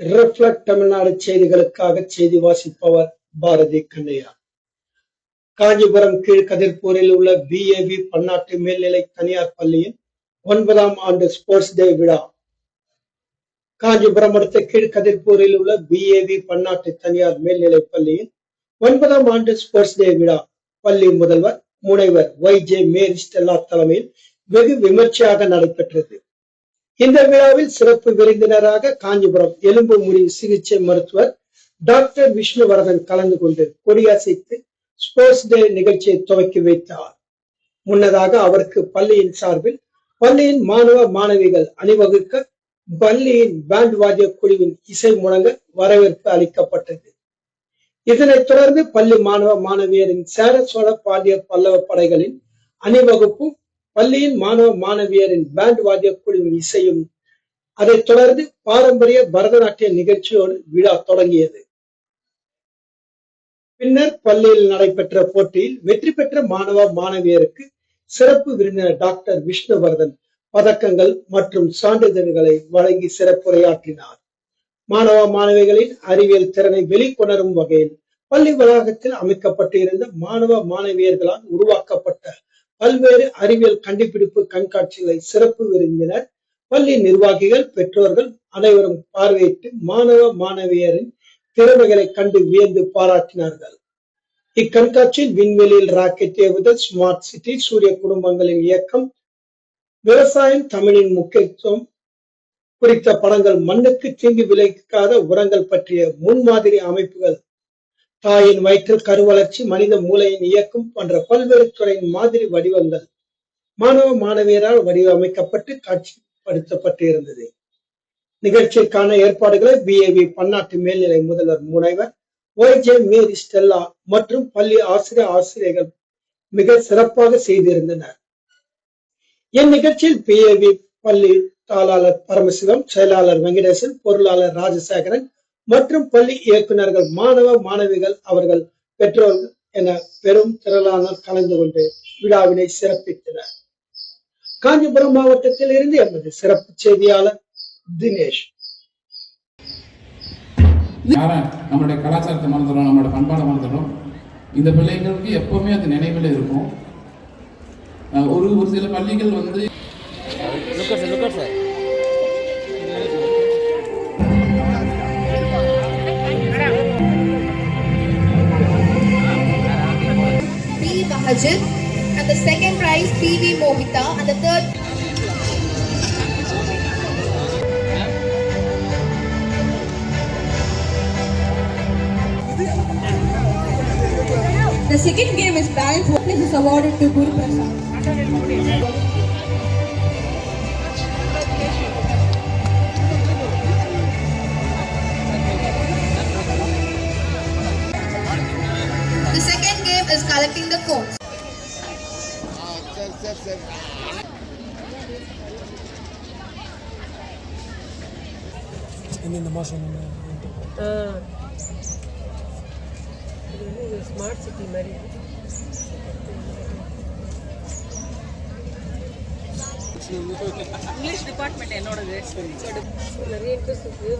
Reflect Tamil Nadu செய்திகளுக்காக செய்தி வாசிப்பவர் பாரதி கண்ணையா. காஞ்சிபுரம் கீழ்கதிர்பூரில் உள்ள பிஏவி பன்னாட்டு மேல்நிலை தனியார் பள்ளியின் ஒன்பதாம் ஆண்டு ஸ்போர்ட்ஸ் டே விழா. காஞ்சிபுரம் அடுத்த கீழ்கதிர்பூரில் உள்ள பிஏவி பன்னாட்டு தனியார் மேல்நிலை பள்ளியின் ஒன்பதாம் ஆண்டு ஸ்போர்ட்ஸ் டே விழா. பள்ளி முதல்வர் முனைவர் ஒய் ஜே மேரி ஸ்டெல்லா தலைமையில் வெகு விமர்சையாக நடைபெற்றது. இந்த விழாவில் சிறப்பு விருந்தினராக காஞ்சிபுரம் எலும்பு முறி சிகிச்சை மருத்துவர் டாக்டர் விஷ்ணுவரதன் கலந்து கொண்டு கொடியசைத்து ஸ்போர்ட்ஸ் டே நிகழ்ச்சியை துவக்கி வைத்தார். முன்னதாக அவருக்கு பள்ளியின் சார்பில் பள்ளியின் மாணவ மாணவிகள் அணிவகுக்க பள்ளியின் பேண்ட் வாத்திய குழுவின் இசை முழங்க வரவேற்பு அளிக்கப்பட்டது. இதனைத் தொடர்ந்து பள்ளி மாணவ மாணவியரின் சேர சோழ பாண்டிய பல்லவ படைகளின் அணிவகுப்பும் பள்ளியின் மாணவ மாணவியரின் பேண்ட் வாத்திய குழுவின் இசையும் அதைத் தொடர்ந்து பாரம்பரிய பரதநாட்டிய நிகழ்ச்சியோடு விழா தொடங்கியது. பின்னர் பள்ளியில் நடைபெற்ற போட்டியில் வெற்றி பெற்ற மாணவ மாணவியருக்கு சிறப்பு விருந்தினர் டாக்டர் விஷ்ணுவர்தன் பதக்கங்கள் மற்றும் சான்றிதழ்களை வழங்கி சிறப்புரையாற்றினார். மாணவ மாணவிகளின் அறிவியல் திறனை வெளிக்கொணரும் வகையில் பள்ளி வளாகத்தில் அமைக்கப்பட்டிருந்த மாணவ மாணவியர்களால் உருவாக்கப்பட்ட பல்வேறு அறிவியல் கண்டுபிடிப்பு கண்காட்சிகளை சிறப்பு விருந்தினர் பள்ளி நிர்வாகிகள் பெற்றோர்கள் அனைவரும் பார்வையிட்டு மாணவ மாணவியரின் திறமைகளை கண்டு வியந்து பாராட்டினார்கள். இக்கண்காட்சியில் விண்வெளியில் ராக்கெட் ஏவுதல் ஸ்மார்ட் சிட்டி சூரிய குடும்பங்களின் இயக்கம் விவசாயம் தமிழின் முக்கியத்துவம் குறித்த படங்கள் மண்ணுக்கு தீங்கு விளைவிக்காத உரங்கள் பற்றிய முன்மாதிரி அமைப்புகள் தாயின் வயிற்றில் கருவளர்ச்சி மனித மூளையின் இயக்கம் போன்ற பல்வேறு துறையின் மாதிரி வடிவங்கள் மாணவ மாணவியரால் வடிவமைக்கப்பட்டு காட்சிப்படுத்தப்பட்டு இருந்தது நிகழ்ச்சிக்கான ஏற்பாடுகளை பிஏவி பன்னாட்டு மேல்நிலை முதல்வர் முனைவர் ஒய்ஜே மேரி ஸ்டெல்லா மற்றும் பள்ளி ஆசிரியர் ஆசிரியர்கள் மிக சிறப்பாக செய்திருந்தனர். இந்நிகழ்ச்சியில் பிஏவி பள்ளி தாளாளர் பரமசிவம் செயலாளர் வெங்கடேசன் பொருளாளர் ராஜசேகரன் மற்றும் பள்ளி இயக்குநர்கள் மாணவ மாணவிகள் அவர்கள் பெற்றோர்கள் என பெரும் திரளானோர் கலந்து கொண்டு விழாவினை சிறப்பித்தனர். காஞ்சிபுரம் மாவட்டத்தில் இருந்து எமது சிறப்பு செய்தியாளர் தினேஷ். நம்மளுடைய கலாச்சாரத்தை மறந்துடும் நம்மளோட பண்பாடை மறந்துடும் இந்த பிள்ளைங்களுக்கு எப்பவுமே அது நினைவில் இருக்கும். ஒரு ஒரு சில பள்ளிகள் வந்து Mahajit, and the second prize PV Mohita, and the third The second game is balance. This is awarded to Guru Prasad. The second game is collecting the coins. Smart city மாதிரி இங்கிலீஷ் டிபார்ட்மெண்ட் என்னோடது. நிறைய interest இருக்கு